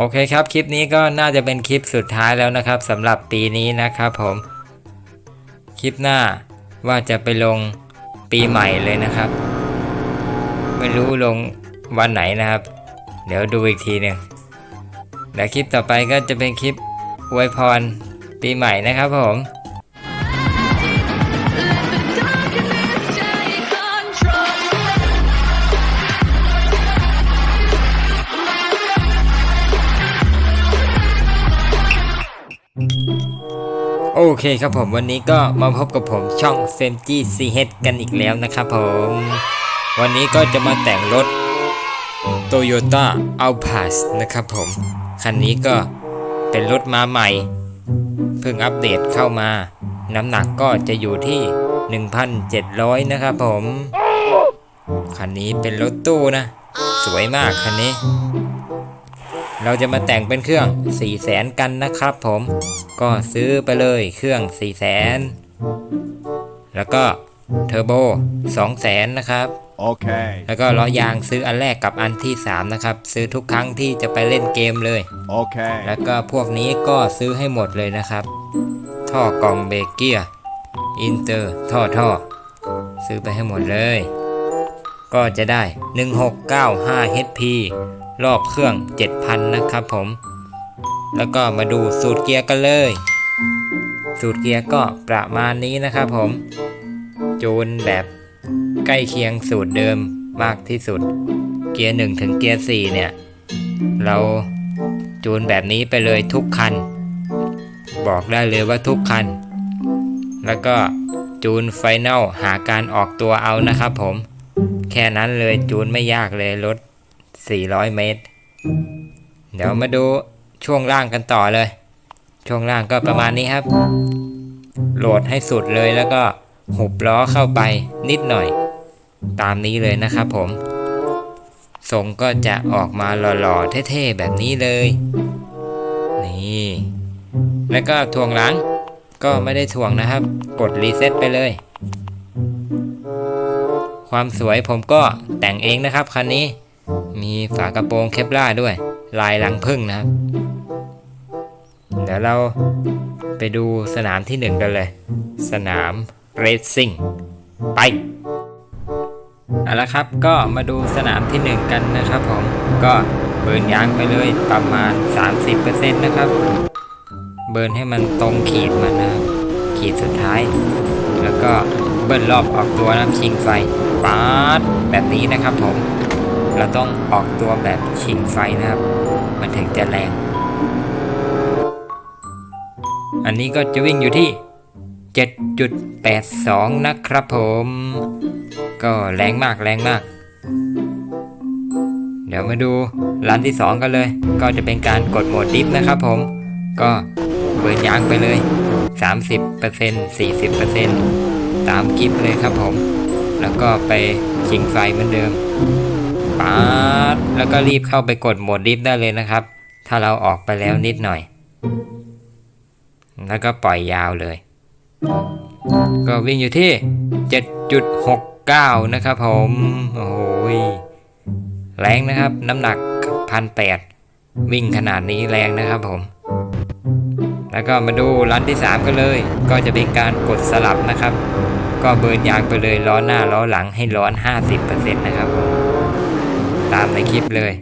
โอเคครับ คลิปนี้ก็น่าจะเป็นคลิปสุดท้ายแล้วนะครับสำหรับปีนี้นะครับผม คลิปหน้าว่าจะไปลงปีใหม่เลยนะครับ ไม่รู้ลงวันไหนนะครับ เดี๋ยวดูอีกทีหนึ่งเดี๋ยวคลิปต่อไปก็จะเป็นคลิปอวยพรปีใหม่นะครับผม โอเคครับผมวันนี้ก็มาพบกับผมช่อง f m g CH กันอีกแล้วนะครับผม วันนี้ก็จะมาแต่งรถ Toyota Alphard นะครับผม คันนี้ก็เป็นรถมาใหม่ เพิ่งอัปเดตเข้ามา น้ำหนักก็จะอยู่ที่ 1,700 นะครับผม คันนี้เป็นรถตู้นะ สวยมากคันนี้ เราจะมาแต่งเป็นเครื่อง 4 0 0แสนกันนะครับผม ก็ซื้อไปเลยเครื่อง 4 0 0แสนแล้วก็เทอร์โบ2 0 0แสนนะครับ Okay. แล้วก็ล้อยางซื้ออันแรกกับอันที่ 3 นะครับ ซื้อทุกครั้งที่จะไปเล่นเกมเลย Okay. แล้วก็พวกนี้ก็ซื้อให้หมดเลยนะครับ ท่อกล่องเบรกเกียร์อินเตอร์ท่อท่อซื้อไปให้หมดเลย ก็จะได้ 1695 HP รอบเครื่อง 7,000 นะครับผม แล้วก็มาดูสูตรเกียร์กันเลย สูตรเกียร์ก็ประมาณนี้นะครับผม จูนแบบใกล้เคียงสูตรเดิมมากที่สุด เกียร์1ถึงเกียร์4เนี่ย เราจูนแบบนี้ไปเลยทุกคัน บอกได้เลยว่าทุกคัน แล้วก็จูนไฟแนลหาการออกตัวเอานะครับผม แค่นั้นเลยจูนไม่ยากเลยรถ 400 เมตร เดี๋ยวมาดูช่วงล่างกันต่อเลย ช่วงล่างก็ประมาณนี้ครับ โหลดให้สุดเลยแล้วก็หุบล้อเข้าไปนิดหน่อย ตามนี้เลยนะครับผมทรงก็จะออกมาหล่อๆเท่ๆแบบนี้เลย นี่ แล้วก็ถ่วงหลังก็ไม่ได้ถ่วงนะครับ กดรีเซ็ตไปเลย ความสวยผมก็แต่งเองนะครับคันนี้ มีฝากระโปรงเคปล่าด้วย ลายหลังพึ่งนะครับ เดี๋ยวเราไปดูสนามที่หนึ่งกันเลย สนามเรซซิ่งไปเอาละครับก็มาดูสนามที่ 1 กันนะครับผมก็เบิร์นยางไปเลยประมาณ 30%นะครับ เบิร์นให้มันตรงขีดมันนะขีดสุดท้าย แล้วก็เบิร์นรอบออกตัวน้ำชิงไฟปาดแบบนี้นะครับผม เราต้องออกตัวแบบชิงไฟนะครับ มันถึงจะแรง อันนี้ก็จะวิ่งอยู่ที่ 7.82 นะครับผม ก็แรงมากแรงมาก เดี๋ยวมาดูร้านที่ 2 กันเลย ก็จะเป็นการกดโหมดดิฟนะครับผม ก็เบิร์นยางไปเลย 30% 40%ตามกิฟเลยครับผม แล้วก็ไปชิงไฟเหมือนเดิม ปาดแล้วก็รีบเข้าไปกดโหมดดิฟได้เลยนะครับ ถ้าเราออกไปแล้วนิดหน่อย แล้วก็ปล่อยยาวเลย ก็วิ่งอยู่ที่ 7.69 นะครับผม โอ้โหแรงนะครับ น้ำหนักพันแปดวิ่งขนาดนี้แรงนะครับผม แล้วก็มาดูรันที่ 3 กันเลย ก็จะเป็นการกดสลับนะครับ ก็เบิร์นยางไปเลยล้อหน้าล้อหลังให้ร้อน 50%นะครับผม ตามในคลิปเลย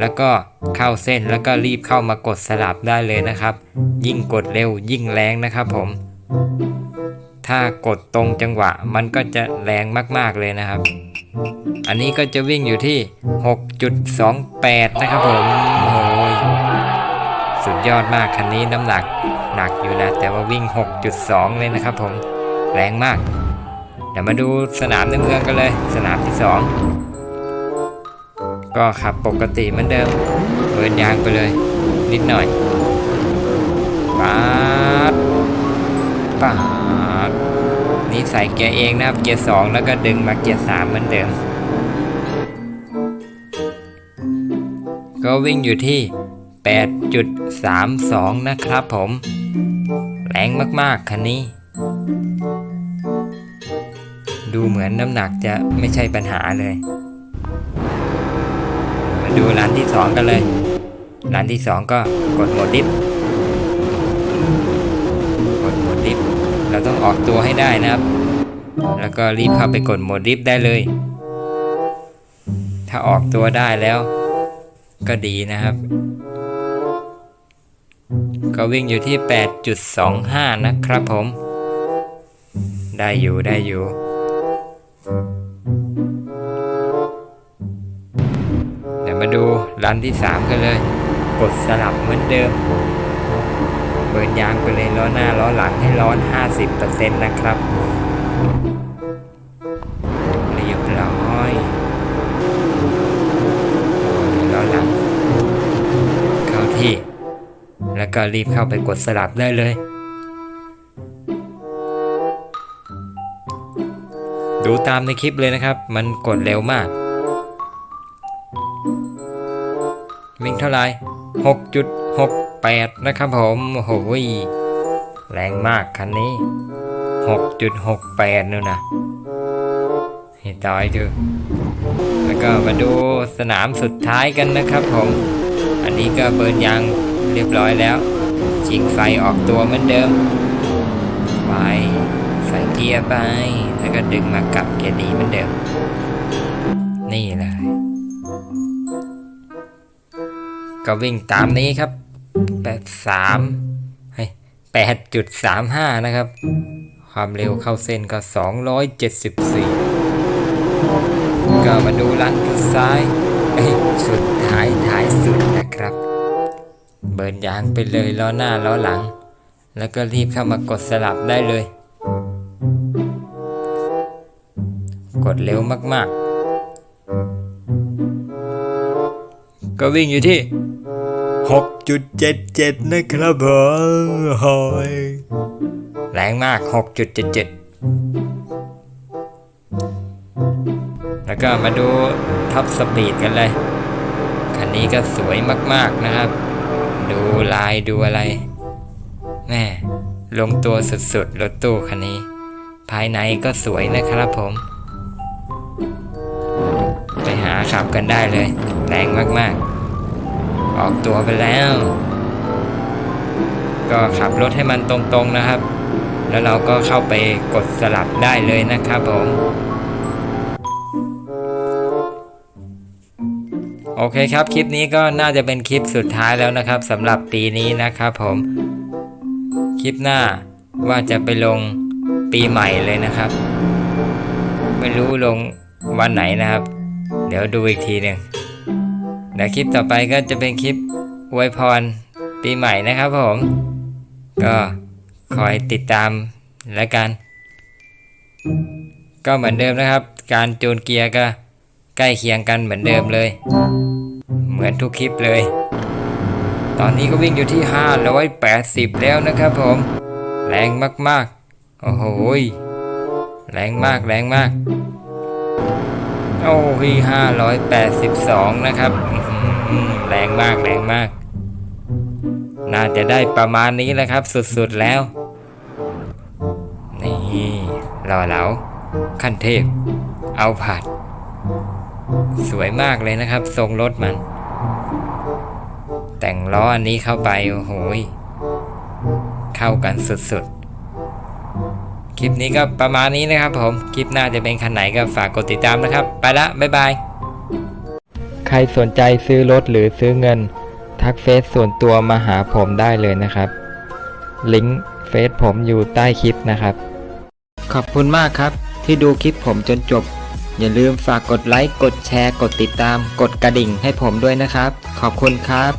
แล้วก็เข้าเส้นแล้วก็รีบเข้ามากดสลับได้เลยนะครับ ยิ่งกดเร็วยิ่งแรงนะครับผม ถ้ากดตรงจังหวะมันก็จะแรงมากๆเลยนะครับ อันนี้ก็จะวิ่งอยู่ที่ 6.28 นะครับผมโอ้ยสุดยอดมากคันนี้น้ำหนักหนักอยู่นะ แต่ว่าวิ่ง 6.2 เลยนะครับผมแรงมาก เดี๋ยวมาดูสนามในเมืองกันเลย สนามที่ 2 ก็ขับปกติเหมือนเดิมเปิดยางไปเลย นิดหน่อยปาดปาดนี่ใส่เกียร์เองนะครับเกียร์สองแล้วก็ดึงมาเกียร์สามเหมือนเดิม ก็วิ่งอยู่ที่ 8.32 นะครับผม แรงมากๆ คันนี้ ดูเหมือนน้ำหนักจะไม่ใช่ปัญหาเลย ดูร้านที่สองกันเลย ร้านที่สองก็กดโหมดดิฟกดโหมดดิฟเราต้องออกตัวให้ได้นะครับ แล้วก็รีบเข้าไปกดโหมดดิฟได้เลย ถ้าออกตัวได้แล้ว ก็ดีนะครับ ก็วิ่งอยู่ที่ 8.25 นะครับผม ได้อยู่ได้อยู่าดูรันที่ 3 กันเลย กดสลับเหมือนเดิม เปิดยางไปเลยล้อหน้าล้อหลังให้ร้อน 50%นะครับ เรียบร้อยล้อหลัง เข้าที่ แล้วก็รีบเข้าไปกดสลับได้เลย ดูตามในคลิปเลยนะครับ มันกดเร็วมาก วิ่งเท่าไหร่6.68 นะครับผมโอ้โหยแรงมากคันนี้ 6.68นู่นนะให้ตายเถอะแล้วก็มาดูสนามสุดท้ายกันนะครับผม อันนี้ก็เบิร์นยางเรียบร้อยแล้วจิงไฟออกตัวเหมือนเดิม ไปใส่เกียร์ไป แล้วก็ดึงมากลับเกียร์ดีเหมือนเดิม นี่เลย ก็วิ่งตามนี้ครับ 83เฮ้8.35 นะครับ ความเร็วเข้าเส้นก็ 274 ก็มาดูลันทุดซ้ายเอ้ยสุดท้ายท้ายสุดนะครับ เบิร์นยางไปเลยล้อหน้าล้อหลัง แล้วก็รีบเข้ามากดสลับได้เลย กดเร็วมากๆ ก็วิ่งอยู่ที่ 6.77 นะครับผมโอ้ยแรงมาก 6.77 แล้วก็มาดูท็อปสปีดกันเลย คันนี้ก็สวยมากๆนะครับ ดูลายดูอะไร แม่ลงตัวสุดๆ รถตู้คันนี้ ภายในก็สวยนะครับผม ไปหาขับกันได้เลย แรงมากๆ ออกตัวไปแล้ว ก็ขับรถให้มันตรงๆนะครับ แล้วเราก็เข้าไปกดสลับได้เลยนะครับผมโอเคครับ คลิปนี้ก็น่าจะเป็นคลิปสุดท้ายแล้วนะครับสำหรับปีนี้นะครับผม คลิปหน้าว่าจะไปลงปีใหม่เลยนะครับ ไม่รู้ลงวันไหนนะครับ เดี๋ยวดูอีกทีหนึ่ง เดี๋ยวคลิปต่อไปก็จะเป็นคลิปอวยพรปีใหม่นะครับผม ก็คอยติดตามแล้วกัน ก็เหมือนเดิมนะครับ การจูนเกียร์ก็ใกล้เคียงกันเหมือนเดิมเลย เหมือนทุกคลิปเลย ตอนนี้ก็วิ่งอยู่ที่ 580 แล้วนะครับผม แรงมากๆ โอ้โหแรงมากแรงมาก โอ้พี่582 นะครับอื้อหือ แรงมากแรงมาก น่าจะได้ประมาณนี้แหละครับ สุดๆแล้ว นี่รอเหลาขั้นเทพ เอาผัด สวยมากเลยนะครับ ทรงรถมัน แต่งล้ออันนี้เข้าไป โอ้โหเข้ากันสุดๆคลิปนี้ก็ประมาณนี้นะครับผม คลิปหน้าจะเป็นคันไหนก็ฝากกดติดตามนะครับ ไปละ บ๊ายบาย ใครสนใจซื้อรถหรือซื้อเงิน ทักเฟซส่วนตัวมาหาผมได้เลยนะครับ ลิงก์เฟซผมอยู่ใต้คลิปนะครับ ขอบคุณมากครับ ที่ดูคลิปผมจนจบ อย่าลืมฝากกดไลค์ กดแชร์ กดติดตาม กดกระดิ่งให้ผมด้วยนะครับ ขอบคุณครับ